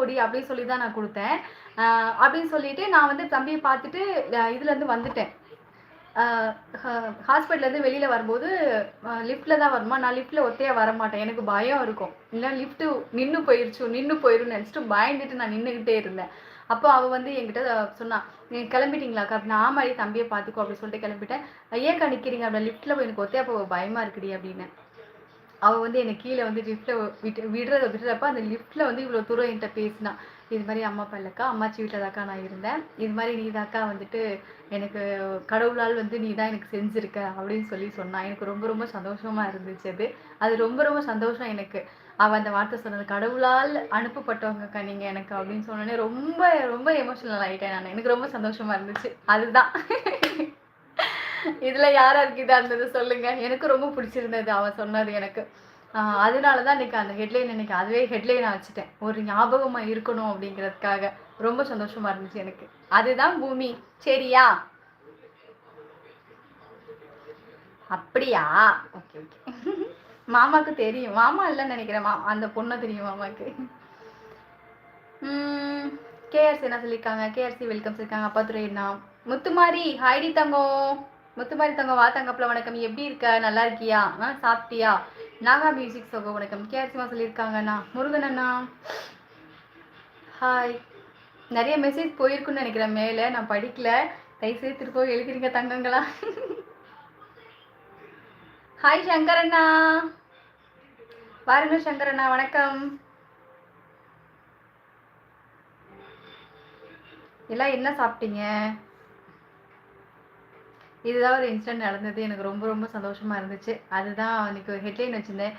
ஒடி அப்படின்னு சொல்லி தான் நான் கொடுத்தேன். அப்படின்னு சொல்லிட்டு நான் வந்து தம்பியை பார்த்துட்டு இதுல இதுலேருந்து வந்துட்டேன். ஹாஸ்பிட்டல்லேருந்து வெளியில் வரும்போது லிஃப்ட்டில் தான் வருமா நான் லிஃப்ட்டில் ஒத்தையாக வர மாட்டேன் எனக்கு பயம் இருக்கும். இல்லை லிஃப்ட்டு நின்று போயிருச்சு நின்று போயிருன்னு நினச்சிட்டு பயந்துட்டு நான் நின்றுக்கிட்டே இருந்தேன். அப்போ அவள் வந்து என்கிட்ட சொன்னா நீங்க கிளம்பிட்டீங்களாக்கா நான் ஆமாடி தம்பியை பார்த்துக்கோ அப்படின்னு சொல்லிட்டு கிளம்பிட்டேன். ஏன் கணிக்கிறீங்க அப்படி லிஃப்ட்டில் போய் எனக்கு ஒத்தையா போக பயமாக இருக்குடி அப்படின்னு. அவள் வந்து என்னை கீழே வந்து லிஃப்ட்டில் விட்டு விடுறத விடுறப்ப அந்த லிஃப்ட்டில் வந்து இவ்வளோ தூரம் என்கிட்ட பேசினா இது மாதிரி அம்மா அப்பா இல்லைக்கா அம்மாச்சி வீட்டில் தாக்கா நான் இருந்தேன். இது மாதிரி நீ தாக்கா வந்துட்டு எனக்கு கடவுளால் வந்து நீ தான் எனக்கு செஞ்சுருக்க அப்படின்னு சொல்லி சொன்னா. எனக்கு ரொம்ப ரொம்ப சந்தோஷமாக இருந்துச்சு அது. அது ரொம்ப ரொம்ப சந்தோஷம் எனக்கு. அவள் அந்த வார்த்தை சொன்னது கடவுளால் அனுப்பப்பட்டவங்கக்கா நீங்கள் எனக்கு அப்படின்னு சொன்னோடனே ரொம்ப ரொம்ப எமோஷனல் ஆகிட்டேன் நான். எனக்கு ரொம்ப சந்தோஷமாக இருந்துச்சு. அதுதான். இதில் யார் யாருக்கு இதாக இருந்தது சொல்லுங்க. எனக்கு ரொம்ப பிடிச்சிருந்தது அவன் சொன்னது எனக்கு. அதனால தான் இன்னைக்கு அந்த ஹெட்லைன் இன்னைக்கு அதுவே ஹெட்லைன் நான் வச்சுட்டேன். ஒரு ஞாபகமாக இருக்கணும் அப்படிங்கிறதுக்காக. ரொம்ப சந்தோஷமா இருந்துச்சு எனக்கு. அதுதான் பூமி. சரியா? அப்படியா? Okay okay. மாமாக்கு தெரியும். மாமா இல்லைன்னு நினைக்கிறேன். மா அந்த பொண்ணை தெரியும் மாமாக்கு. கேஆர்சி என்ன சொல்லியிருக்காங்க? கேஆர்சி வெல்கம் சொல்லியிருக்காங்க அப்பா துறை என்ன? முத்துமாரி ஹாய்டி தங்கம். முத்துமாரி தங்க வா தங்கப்பில் வணக்கம். எப்படி இருக்க? நல்லா இருக்கியா? ஆ சாப்பிட்டியா? நாகா மியூசிக் சோக வணக்கம். கேஆர்சிமா சொல்லியிருக்காங்கண்ணா முருகன் அண்ணா. ஹாய் நிறைய மெசேஜ் போயிருக்குன்னு நினைக்கிறேன் மேலே. நான் படிக்கல. தயவுசெய்து திரும்ப எழுதிருங்க தங்கங்களா. ஹாய் சங்கர் அண்ணா. பாருங்க சங்கர் அண்ணா. வணக்கம். எல்லாம் என்ன சாப்பிட்டீங்க? இதுதான் ஒரு இன்சிடென்ட் நடந்தது. எனக்கு ரொம்ப ரொம்ப சந்தோஷமா இருந்துச்சு. அதுதான் இன்னைக்கு ஹெட்லைன் வச்சிருந்தேன்.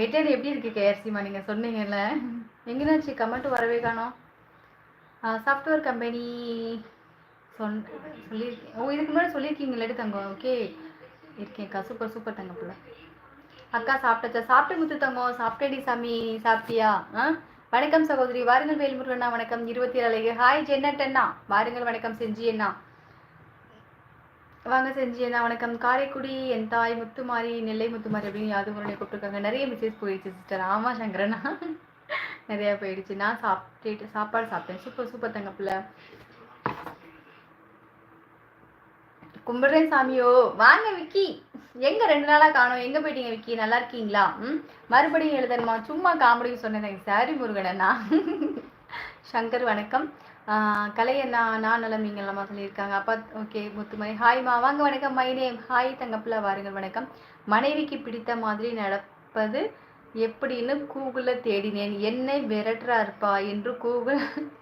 ஹெட்லைன் எப்படி இருக்கு கேஆர்சிமா நீங்க சொன்னீங்கல்ல. எங்கேனாச்சு கமெண்ட் வரவே காணோம். சாஃப்ட்வேர் கம்பெனி சொன் சொல்லியிருக்கேன் ஓ இதுக்கு முன்னாடி சொல்லியிருக்கீங்களே தங்கம். ஓகே இருக்கேன்க்கா சூப்பர் சூப்பர் தங்க பிள்ளை அக்கா சாப்பிட்டாச்சா? சாப்பிட்டு முத்து தங்கம். சாப்பிட்டேடி சாமி. சாப்பிட்டியா? ஆ? வணக்கம் சகோதரி. வாருங்கள் வேல்முருகண்ணா வணக்கம். இருபத்தி ஏழு ஹாய் ஜென்னட் அண்ணா. வாருங்கள் வணக்கம் செஞ்சி அண்ணா. வாங்க செஞ்சு நான் வணக்கம். காரைக்குடி என் தாய் முத்துமாரி நெல்லை முத்துமாரி அப்படின்னு யாது முறை கூப்பிட்டுருக்காங்க? நிறைய மெசேஜ் போயிடுச்சு சிஸ்டர் ஆமா சங்கரனா. நிறைய போயிடுச்சு. நான் சாப்பிட்டுட்டு சாப்பாடு சாப்பிட்டேன். சூப்பர் சூப்பர் தங்க கும்பிடுறேன் சாமியோ. வாங்க விக்கி. எங்க ரெண்டு நாளா காணோம். எங்க போயிட்டீங்க விக்கி? நல்லா இருக்கீங்களா? ம். மறுபடியும் எழுதணுமா? சும்மா காமெடி சொன்னேன் சாரி முருகனா சங்கர் வணக்கம். ஆஹ் நான் நான் நலம் நீங்கள் நலமா சொல்லியிருக்காங்க. அப்பா ஓகே முத்துமணி. ஹாய்மா வாங்க வணக்கம். மை நேம் ஹாய் தங்கப்பில் வாருங்கள். வணக்கம். மனைவிக்கு பிடித்த மாதிரி நடப்பது எப்படின்னு கூகுளில் தேடினேன். என்னை விரட்டுறாருப்பா என்று கூகுள்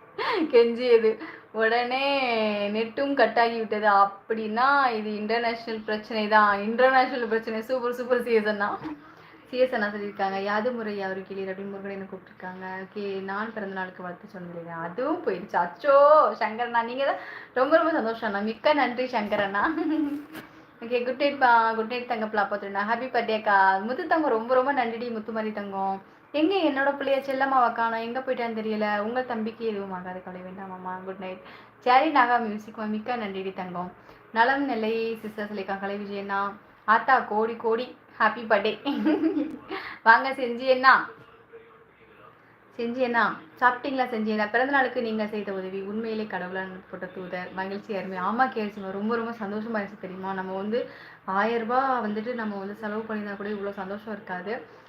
கெஞ்சியது. உடனே நெட்டும் கட் விட்டது அப்படின்னா இது இன்டர்நேஷ்னல் பிரச்சனை. தான் இன்டர்நேஷ்னல் பிரச்சனை சூப்பர் சூப்பர் சிஎஸ் அண்ணா சொல்லியிருக்காங்க. யாது முறை அவரு கிளியர் அப்படின்னு முருகன் கூப்பிட்டுருக்காங்க. ஓகே நான் பிறந்த நாளுக்கு வாழ்த்து சொல்லிடுங்க அதுவும் போயிடுச்சு. அச்சோ சங்கரண்ணா நீங்கள் தான் ரொம்ப ரொம்ப சந்தோஷம். அண்ணா மிக்க நன்றி சங்கரண்ணா. ஓகே குட் நைட் பா. குட் நைட் தங்கப்பலா பார்த்துருண்ணா ஹாப்பி பர்த்டேக்கா முத்து தங்கம் ரொம்ப ரொம்ப நன்றிடி முத்துமாரி தங்கம். எங்கே என்னோட பிள்ளைய செல்லம்மாவை காணும்? எங்கே போயிட்டான்னு தெரியல. உங்கள் தம்பிக்கு எதுவும் ஆகாது கவலை வேண்டாமாம்மா குட் நைட் சேரி நாகா மியூசிக் மிக்க நன்றிடி தங்கம். நலம் நெல்லை சிஸ்டர் சொல்லியிருக்காங்க கலை விஜயண்ணா ஆத்தா கோடி கோடி. ஹாப்பி பர்த்டே வாங்க செஞ்சு என்ன செஞ்சேனா? சாப்பிட்டீங்களா செஞ்சேனா? பிறந்தநாளுக்கு பிறந்த நாளுக்கு நீங்கள் செய்த உதவி உண்மையிலே கடவுளான போட்ட தூதர் மகிழ்ச்சியாக இருமே ஆமாம் கேள்வி ரொம்ப ரொம்ப சந்தோஷமாக இருந்துச்சு தெரியுமா? நம்ம வந்து ஆயிரம் ரூபாய் வந்துட்டு நம்ம வந்து செலவு பண்ணியிருந்தா கூட இவ்வளோ சந்தோஷம் இருக்காது.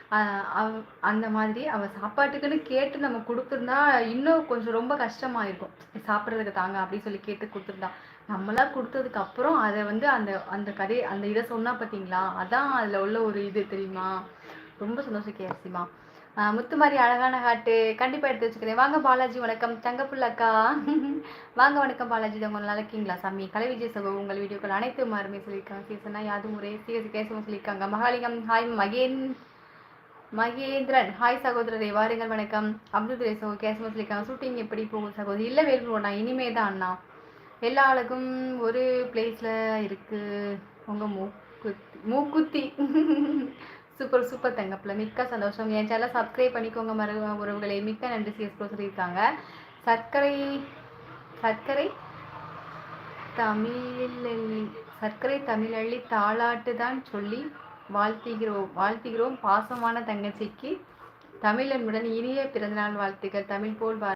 அவ- அந்த மாதிரி அவள் சாப்பாட்டுக்குன்னு கேட்டு நம்ம கொடுத்துருந்தா இன்னும் கொஞ்சம் ரொம்ப கஷ்டமாக இருக்கும் சாப்பிட்றதுக்கு தாங்க அப்படின்னு சொல்லி கேட்டு கொடுத்துருந்தா. நம்மளா கொடுத்ததுக்கு அப்புறம் அதை வந்து அந்த அந்த கதை அந்த இதை சொன்னால் பார்த்தீங்களா? அதான் அதில் உள்ள ஒரு இது தெரியுமா? ரொம்ப சந்தோஷம் கேசிமா முத்துமாரி அழகான ஹாட்டு கண்டிப்பாக எடுத்து வச்சுக்கிறேன். வாங்க பாலாஜி வணக்கம். தங்கப்புள்ள அக்கா வாங்க வணக்கம் பாலாஜி. உங்க நல்லா இருக்கீங்களா சாமி? கலை விஜய் சகோ உங்கள் வீடியோக்கள் அனைத்து மாறுமே சொல்லியிருக்காங்க. சீசனா யாது முறை சிஎஸ் கேசவம் சொல்லியிருக்காங்க. மகாலிங்கம் ஹாய் மகேன் மகேந்திரன். ஹாய் சகோதரரை வாருங்கள் வணக்கம். அப்துல் ரேசோ கேசவம் சொல்லியிருக்காங்க. ஷூட்டிங் எப்படி போகும் சகோதரி? இல்லை வேறு நான் இனிமே தான் அண்ணா. எல்லா அழகும் ஒரு பிளேஸில் இருக்குது உங்கள் மூக்குத்தி மூக்குத்தி. சூப்பர் சூப்பர் தங்கப்பில் மிக்க சந்தோஷம். என் சேனலை சப்ஸ்கிரைப் பண்ணிக்கோங்க மறு உறவுகளை. மிக்க நன்றி சிஎஸ் ப்ரோ சொல்லியிருக்காங்க. சர்க்கரை சர்க்கரை தமிழள்ளி சர்க்கரை தமிழள்ளி தாளாட்டு தான் சொல்லி வாழ்த்துகிறோம் வாழ்த்துகிறோம். பாசமான தங்கச்சிக்கு தமிழனுடன் இனிய பிறந்தநாள் வாழ்த்துக்கள். தமிழ் போல் வா